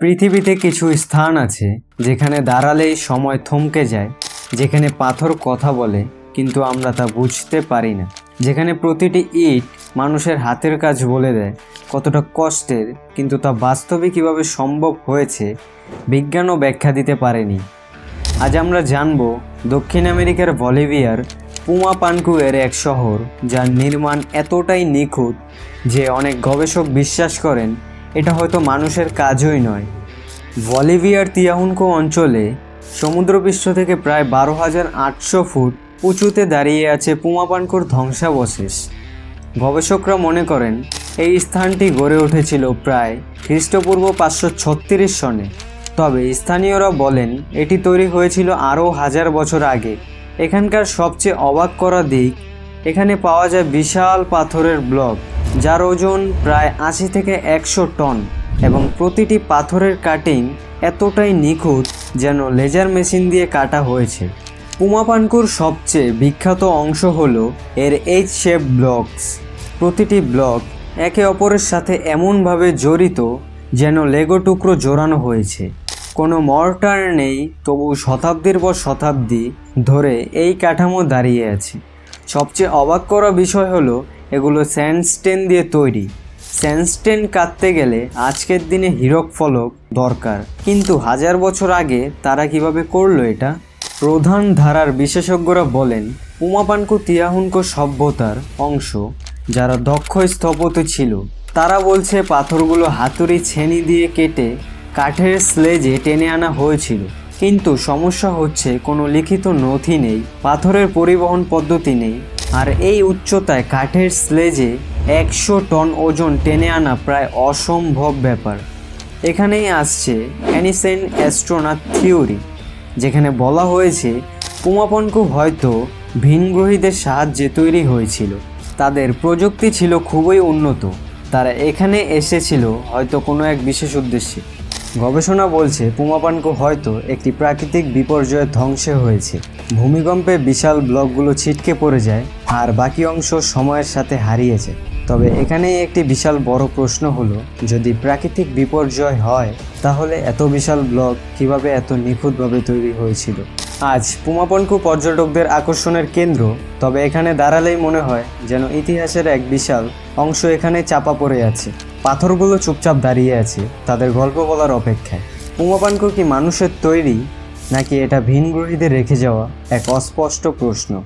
পৃথিবীতে কিছু স্থান আছে যেখানে দাঁড়ালেই সময় থমকে যায়, যেখানে পাথর কথা বলে, কিন্তু আমরা তা বুঝতে পারি না। যেখানে প্রতিটি ইট মানুষের হাতের কাজ বলে দেয়, কতটা কষ্টের, কিন্তু তা বাস্তবে কীভাবে সম্ভব হয়েছে, বিজ্ঞানও ব্যাখ্যা দিতে পারেনি। আজ আমরা জানব দক্ষিণ আমেরিকার বলিভিয়ার পুমা পানকুয়ের এক শহর, যার নির্মাণ এতটাই নিখুঁত যে অনেক গবেষক বিশ্বাস করেন এটা হয়তো মানুষের কাজই নয়। বলিভিয়ার তিয়াহুনকো অঞ্চলে সমুদ্রপৃষ্ঠ থেকে প্রায় বারো হাজার আটশো ফুট উঁচুতে দাঁড়িয়ে আছে পুমাপানকোর ধ্বংসাবশেষ। গবেষকরা মনে করেন, এই স্থানটি গড়ে উঠেছিল প্রায় খ্রিস্টপূর্ব পাঁচশো ছত্রিশ সনে। তবে স্থানীয়রা বলেন, এটি তৈরি হয়েছিল আরও হাজার বছর আগে। এখানকার সবচেয়ে অবাক করা দিক, এখানে পাওয়া যায় বিশাল পাথরের ব্লক। যার ওজন প্রায় আশি থেকে একশো টন এবং প্রতিটি পাথরের কাটিং এতটাই নিখুঁত যেন লেজার মেশিন দিয়ে কাটা হয়েছে। পুমাপানকুর সবচেয়ে বিখ্যাত অংশ হল এর এইচ শেপ ব্লকস প্রতিটি ব্লক একে অপরের সাথে এমনভাবে জড়িত যেন লেগো টুকরো জোড়ানো হয়েছে। কোনো মর্টার নেই, তবু শতাব্দীর পর শতাব্দী ধরে এই কাঠামো দাঁড়িয়ে আছে। সবচেয়ে অবাক করা বিষয় হলো এগুলো স্যান্ডস্টেন দিয়ে তৈরি। স্যান্ডস্টেন কাটতে গেলে আজকের দিনে হীরক ফলক দরকার। কিন্তু হাজার বছর আগে তারা কীভাবে করল এটা? প্রধান ধারার বিশেষজ্ঞরা বলেন, উমাপানকু তিয়াহুনকো সভ্যতার অংশ, যারা দক্ষ স্থপতি ছিল। তারা বলছে পাথরগুলো হাতুড়ি ছেনি দিয়ে কেটে কাঠের স্লেজে টেনে আনা হয়েছিল। কিন্তু সমস্যা হচ্ছে কোনো লিখিত নথি নেই, পাথরের পরিবহন পদ্ধতি নেই। আর এই উচ্চতায় কাঠের স্লেজে একশো টন ওজন টেনে আনা প্রায় অসম্ভব ব্যাপার। এখানেই আসছে অ্যানিসেন্ট অ্যাস্ট্রোনাট থিওরি, যেখানে বলা হয়েছে পুমাপনকু হয়তো ভিনগ্রহীদের সাহায্যে তৈরি হয়েছিল। তাদের প্রযুক্তি ছিল খুবই উন্নত। তারা এখানে এসেছিল হয়তো কোনো এক বিশেষ উদ্দেশ্যে। গবেষণা বলছে পুমাপানকু হয়তো একটি প্রাকৃতিক বিপর্যয়ের ধ্বংসে হয়েছে। ভূমিকম্পে বিশাল ব্লকগুলো ছিটকে পড়ে যায় আর বাকি অংশ সময়ের সাথে হারিয়ে যায় তবে এখানেই একটি বিশাল বড় প্রশ্ন হলো, যদি প্রাকৃতিক বিপর্যয় হয়, তাহলে এত বিশাল ব্লক কীভাবে এত নিখুঁতভাবে তৈরি হয়েছিল? আজ পুমাপনকু পর্যটকদের আকর্ষণের কেন্দ্র, তবে এখানে দাঁড়ালেই মনে হয় যেন ইতিহাসের এক বিশাল অংশ এখানে চাপা পড়ে আছে। পাথরগুলো চুপচাপ দাঁড়িয়ে আছে, তাদের গল্প বলার অপেক্ষায়। পুমাপানকু কি মানুষের তৈরি, নাকি এটা ভিনগ্রহীদের রেখে যাওয়া এক অস্পষ্ট প্রশ্ন?